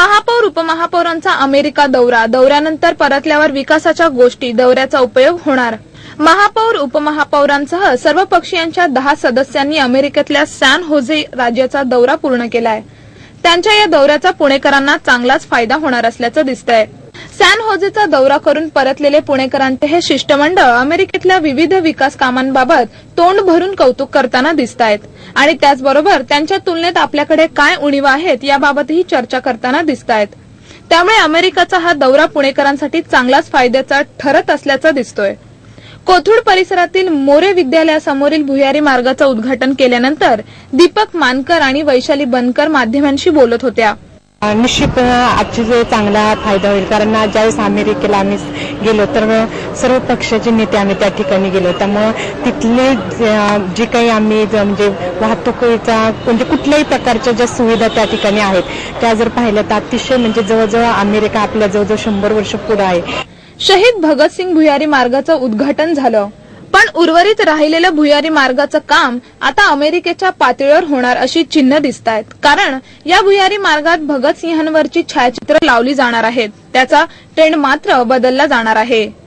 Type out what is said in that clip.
महापौर उपमहापौरांचा अमेरिका दौरा. दौऱ्यानंतर परतल्यावर विकासाच्या गोष्टी दौऱ्याचा उपयोग होणार. महापौर उपमहापौरांसह सर्व पक्षीयांच्या दहा सदस्यांनी अमेरिकेतल्या सॅन होझे राज्याचा दौरा पूर्ण केलाय. त्यांच्या या दौऱ्याचा पुणेकरांना चांगलाच फायदा होणार असल्याचं दिसतंय. सॅन होजेचा दौरा करून परतलेले पुणेकरांचे हे शिष्टमंडळ अमेरिकेतल्या विविध विकास कामांबाबत तोंड भरून कौतुक करताना दिसत आहेत आणि त्याचबरोबर त्यांच्या तुलनेत आपल्याकडे काय उणीवा आहेत याबाबतही चर्चा करताना दिसत आहेत त्यामुळे अमेरिकाचा हा दौरा पुणेकरांसाठी चांगलाच फायद्याचा ठरत असल्याचं दिसतोय. कोथरूड परिसरातील मोरे विद्यालयासमोरील भुयारी मार्गाचं उद्घाटन केल्यानंतर दीपक मानकर आणि वैशाली बनकर माध्यमांशी बोलत होत्या. निश्चित आजची जे चांगला फायदा होईल. कारण ज्यावेळेस अमेरिकेला आम्ही गेलो तर सर्व पक्षाचे नेते आम्ही त्या ठिकाणी गेलो. त्यामुळं तिथले जे- काही आम्ही म्हणजे वाहतुकीचा म्हणजे कुठल्याही प्रकारच्या ज्या सुविधा त्या ठिकाणी आहेत त्या जर पाहिल्या तर अतिशय म्हणजे जवळजवळ अमेरिका आपल्या जवळजवळ शंभर वर्ष पुढे आहे. शहीद भगतसिंग भुयारी मार्गाचं उद्घाटन झालं. पण उर्वरित राहिलेलं भुयारी मार्गाचं काम आता अमेरिकेच्या पातळीवर होणार अशी चिन्ह दिसत आहेत कारण या भुयारी मार्गात भगतसिंहांवरची छायाचित्र लावली जाणार आहेत. त्याचा ट्रेंड मात्र बदलला जाणार आहे.